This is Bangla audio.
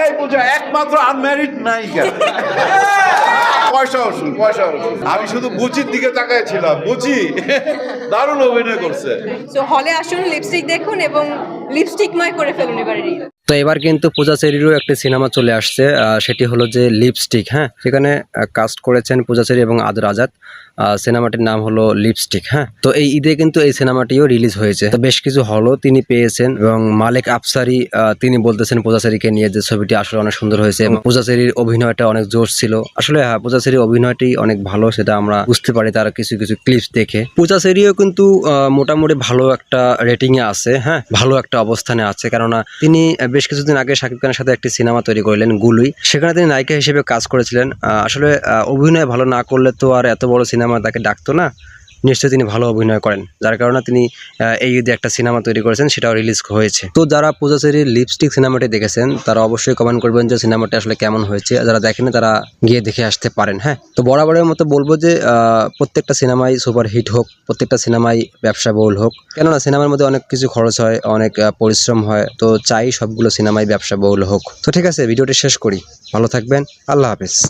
এই পূজা একমাত্র আনম্যারিড নায়িকা পয়সা অসুল পয়সা অসুল আমি শুধু বুচির দিকে তাকাইছিলাম, বুচি। দারুণ অভিনয় করছে। সো হলে আসুন লিপস্টিক দেখুন এবং লিপস্টিক লিপস্টিকময় করে ফেলুন এবারে তো এবার কিন্তু পূজা চেরিরও একটি সিনেমা চলে আসছে সেটি হলো যে লিপস্টিক হ্যাঁ? সেখানে কাস্ট করেছেন পূজা চেরি এবং আদর আজাদ। সিনেমাটির নাম হলো লিপস্টিক হ্যাঁ? তো এই ঈদে কিন্তু এই সিনেমাটিও রিলিজ হয়েছে। তো বেশ কিছু হলও তিনি পেয়েছেন এবং মালিক আফসারি তিনি বলতেছেন পূজাচেরিকে নিয়ে যে ছবিটি আসলে অনেক সুন্দর হয়েছে এবং পূজাচেরির অভিনয়টা অনেক জোর ছিল। আসলে হ্যাঁ পূজাচেরির অভিনয়টি অনেক ভালো, সেটা আমরা বুঝতে পারি তার কিছু কিছু ক্লিপস দেখে। পূজাচেরিও কিন্তু মোটামুটি ভালো একটা রেটিং এ আছে হ্যাঁ? ভালো একটা অবস্থানে আছে, কেননা তিনি বেশ কিছুদিন আগে শাকিব খানের সাথে একটি সিনেমা তৈরি করলেন গুলুই। সেখানে তিনি নায়িকা হিসেবে কাজ করেছিলেন। আসলে অভিনয় ভালো না করলে তো আর এত বড় সিনেমা তাকে ডাকতো না। নিশ্চয়ই তিনি ভালো অভিনয় করেন, যার কারণে তিনি এই ঈদে একটা সিনেমা তৈরি করেছেন সেটাও রিলিজ হয়েছে। তো যারা পূজাচেরির লিপস্টিক সিনেমাটি দেখেছেন, তারা অবশ্যই কমেন্ট করবেন যে সিনেমাটি আসলে কেমন হয়েছে। যারা দেখেনি তারা গিয়ে দেখে আসতে পারেন হ্যাঁ? তো বরাবরের মতো বলব যে প্রত্যেকটা সিনেমাই সুপার হিট হোক, প্রত্যেকটা সিনেমাই ব্যবসা বহুল হোক। কেননা সিনেমার মধ্যে অনেক কিছু খরচ হয়, অনেক পরিশ্রম হয়, তো চাই সবগুলো সিনেমাই ব্যবসা বহুল হোক। তো ঠিক আছে, ভিডিওটি শেষ করি। ভালো থাকবেন, আল্লাহ হাফেজ।